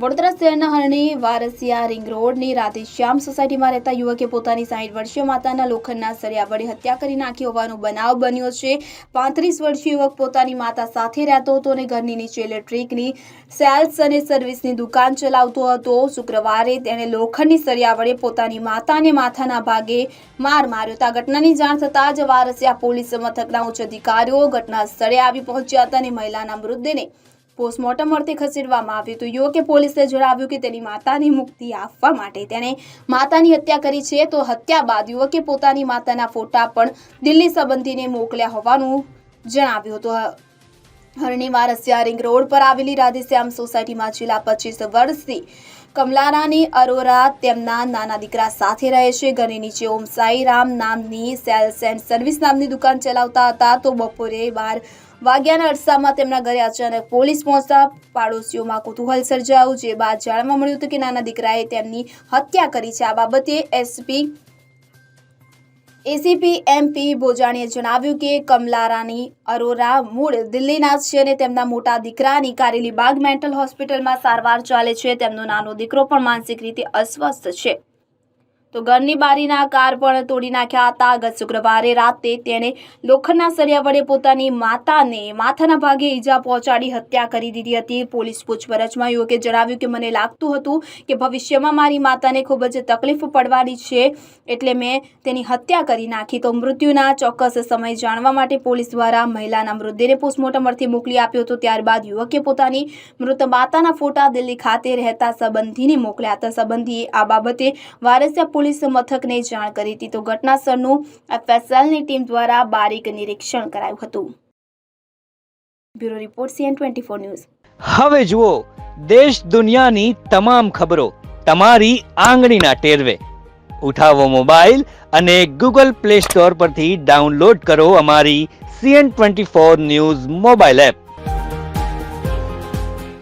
વડોદરા શહેરના હરણી વારસિયા રિંગ રોડની રાધેશ્યામ સોસાયટીમાં રહેતા યુવકે પોતાની સાહીઠ વર્ષીય માતાના લોખંડના સળિયા વડે હત્યા કરી નાખી હોવાનો બનાવ બન્યો છે. પાંત્રીસ વર્ષીય યુવક પોતાની માતા સાથે રહેતો હતો અને ઘરની નીચે ઇલેક્ટ્રિકની સેલ્સ અને સર્વિસની દુકાન ચલાવતો હતો. શુક્રવારે તેણે લોખંડની સળિયા વડે પોતાની માતાને માથાના ભાગે માર માર્યો. હતા ઘટનાની જાણ થતાં જ વારસિયા પોલીસ મથકના ઉચ્ચ અધિકારીઓ ઘટના સ્થળે આવી પહોંચ્યા હતા અને મહિલાના મૃતદેહને પોસ્ટમોર્ટમ અર્થે ખસેડવામાં આવ્યું હતું. યુવકે પોલીસને જણાવ્યું કે તેની માતાની મુક્તિ આપવા માટે તેણે માતાની હત્યા કરી છે. તો હત્યા બાદ યુવકે પોતાની માતાના ફોટા પણ દિલ્હી સંબંધીને મોકલ્યા હોવાનું જણાવ્યું હતું. હરણી રસિયા રિંગ રોડ પર આવેલી રાધેશ્યામ સોસાયટીમાં છેલ્લા પચીસ વર્ષથી કમલારાની અરોરા તેમના નાના દીકરા સાથે રહે છે. ઘરની નીચે ઓમ સાઈરામ નામની સેલ્સ એન્ડ સર્વિસ નામની દુકાન ચલાવતા હતા તો બપોરે બાર વાગ્યાના અરસામાં તેમના ઘરે અચાનક પોલીસ પહોંચતા પાડોશીઓમાં કુતૂહલ સર્જાયું, જે બાદ જાણવા મળ્યું હતું કે નાના દીકરાએ તેમની હત્યા કરી છે. આ બાબતે એસપી એસીપી એમપી ભોજાણીએ જણાવ્યું કે કમલારાની અરોરા મૂળ દિલ્હીના જ છે અને તેમના મોટા દીકરાની કારેલીબાગ મેન્ટલ હોસ્પિટલમાં સારવાર ચાલે છે. તેમનો નાનો દીકરો પણ માનસિક રીતે અસ્વસ્થ છે. તો ઘરની બારીના કાર પણ તોડી નાખ્યા હતા. ગત શુક્રવારે રાતે તેણે લોખંડના સળિયા વડે પોતાની માતાને માથાના ભાગે ઈજા પહોંચાડી હત્યા કરી દીધી હતી. પોલીસ પૂછપરછમાં યુવકે જણાવ્યું કે, મને લાગતું હતું કે ભવિષ્યમાં મારી માતાને ખૂબ જ તકલીફ પડવાની છે, એટલે મેં તેની હત્યા કરી નાખી. તો મૃત્યુના ચોક્કસ સમય જાણવા માટે પોલીસ દ્વારા મહિલાના મૃતદેહને પોસ્ટમોર્ટમ મોકલી આપ્યો હતો. ત્યારબાદ યુવકે પોતાની મૃત માતાના ફોટા દિલ્હી ખાતે રહેતા સંબંધીને મોકલ્યા હતા. સંબંધીએ આ બાબતે વારસિયા પોલીસ મથકને જાણ કરી હતી. તો ઘટનાસ્થળનું એફએસએલની ટીમ દ્વારા બારીક નિરીક્ષણ કરાયું હતું. Bureau report CN twenty news. હવે જુઓ, દેશ દુનિયાની તમામ ખબરો તમારી આંગળીના ટેરવે. ઉઠાવો મોબાઈલ અને ગૂગલ પ્લે સ્ટોર પરથી ડાઉનલોડ કરો અમારી CN twenty four news mobile app.